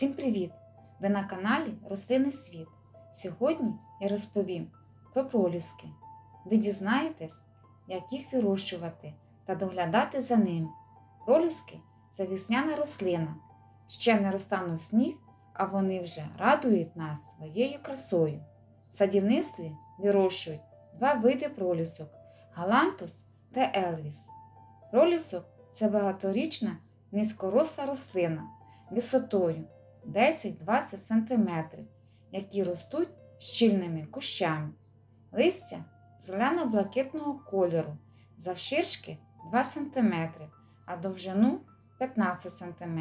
Всім привіт! Ви на каналі Рослинний світ. Сьогодні я розповім про проліски. Ви дізнаєтесь, як їх вирощувати та доглядати за ними. Проліски це весняна рослина. Ще не розтанув сніг, а вони вже радують нас своєю красою. В садівництві вирощують два види пролісок галантус та елвіс. Пролісок це багаторічна низькоросла рослина висотою 10-20 см, які ростуть щільними кущами. Листя зелено-блакитного кольору, завширшки 2 см, а довжину 15 см.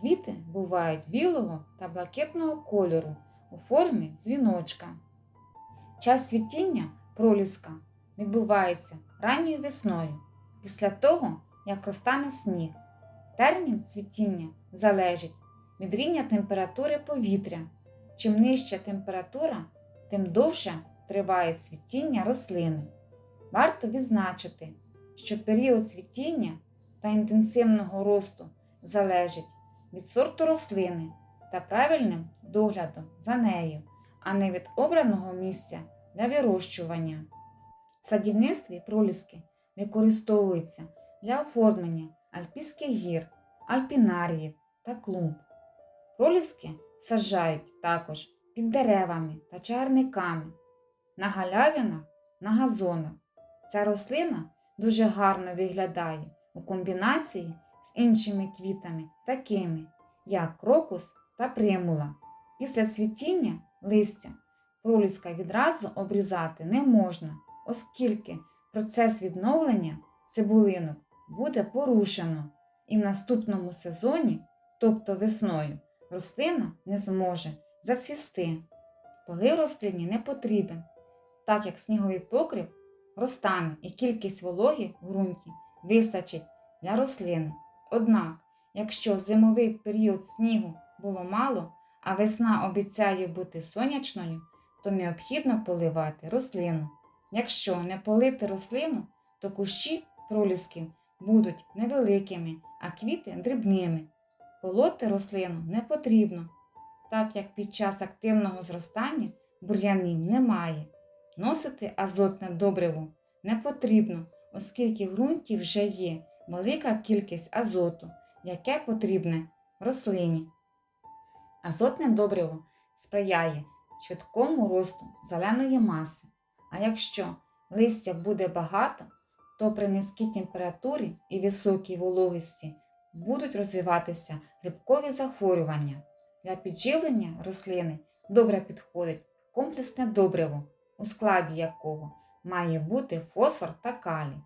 Квіти бувають білого та блакитного кольору у формі дзвіночка. Час цвітіння проліска відбувається ранньою весною, після того, як розтане сніг. Термін цвітіння залежить від рівня температури повітря. Чим нижча температура, тим довше триває цвітіння рослини. Варто відзначити, що період цвітіння та інтенсивного росту залежить від сорту рослини та правильним доглядом за нею, а не від обраного місця для вирощування. В садівництві проліски використовуються для оформлення альпійських гір, альпінаріїв та клумб. Проліски саджають також під деревами та чарниками, на галявинах, на газонах. Ця рослина дуже гарно виглядає у комбінації з іншими квітами, такими як крокус та примула. Після цвітіння листя проліска відразу обрізати не можна, оскільки процес відновлення цибулинок буде порушено, і в наступному сезоні, тобто весною, рослина не зможе зацвісти. Полив рослині не потрібен, так як сніговий покрив розтане і кількість вологи в ґрунті вистачить для рослини. Однак, якщо зимовий період снігу було мало, а весна обіцяє бути сонячною, то необхідно поливати рослину. Якщо не полити рослину, то кущі пролісків будуть невеликими, а квіти дрібними. Полоти рослину не потрібно, так як під час активного зростання бур'янів немає. Носити азотне добриво не потрібно, оскільки в ґрунті вже є велика кількість азоту, яке потрібне рослині. Азотне добриво сприяє швидкому росту зеленої маси, а якщо листя буде багато, то при низькій температурі і високій вологості будуть розвиватися грибкові захворювання. Для підживлення рослини добре підходить комплексне добриво, у складі якого має бути фосфор та калій.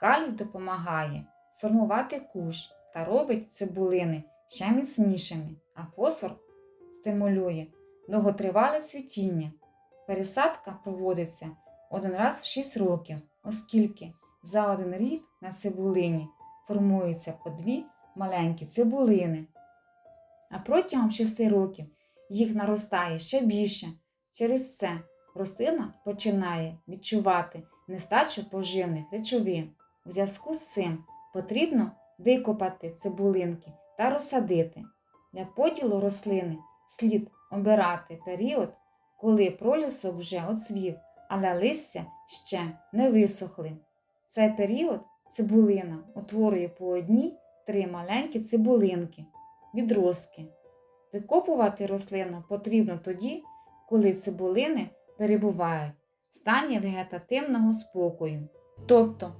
Калій допомагає сформувати кущ та робить цибулини ще міцнішими, а фосфор стимулює довготривале цвітіння. Пересадка проводиться один раз в 6 років, оскільки за один рік на цибулині формуються по дві маленькі цибулини. А протягом 6 років їх наростає ще більше. Через це рослина починає відчувати нестачу поживних речовин. У зв'язку з цим потрібно викопати цибулинки та розсадити. Для поділу рослини слід обирати період, коли пролісок вже оцвів, але листя ще не висохли. Цей період цибулина утворює по одній три маленькі цибулинки, відростки. Викопувати рослину потрібно тоді, коли цибулини перебувають в стані вегетативного спокою. Тобто,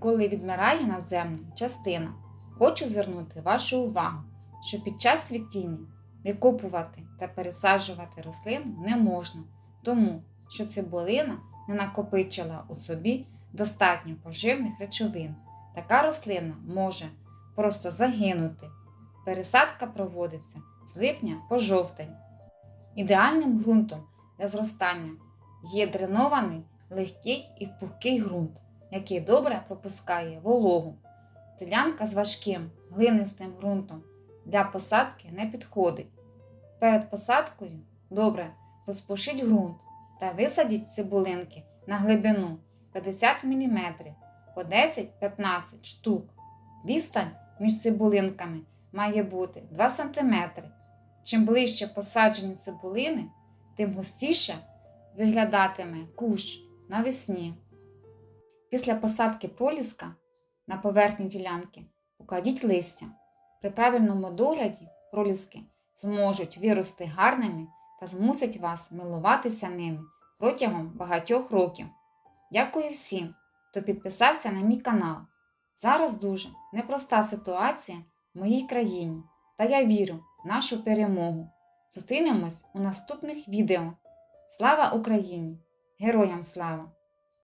коли відмирає надземна частина, хочу звернути вашу увагу, що під час світіння викопувати та пересаджувати рослину не можна, тому що цибулина не накопичила у собі достатньо поживних речовин. Така рослина може просто загинути. Пересадка проводиться з липня по жовтень. Ідеальним ґрунтом для зростання є дренований, легкий і пухкий ґрунт, який добре пропускає вологу. Ділянка з важким глинистим ґрунтом для посадки не підходить. Перед посадкою добре розпушіть ґрунт та висадіть цибулинки на глибину 50 мм по 10-15 штук. Відстань між цибулинками має бути 2 см. чим ближче посаджені цибулини, тим густіше виглядатиме кущ навесні. Після посадки проліска на поверхню ділянки покладіть листя. При правильному догляді проліски зможуть вирости гарними та змусить вас милуватися ними протягом багатьох років. Дякую всім, хто підписався на мій канал. Зараз дуже непроста ситуація в моїй країні, та я вірю в нашу перемогу. Зустрінемось у наступних відео. Слава Україні! Героям слава!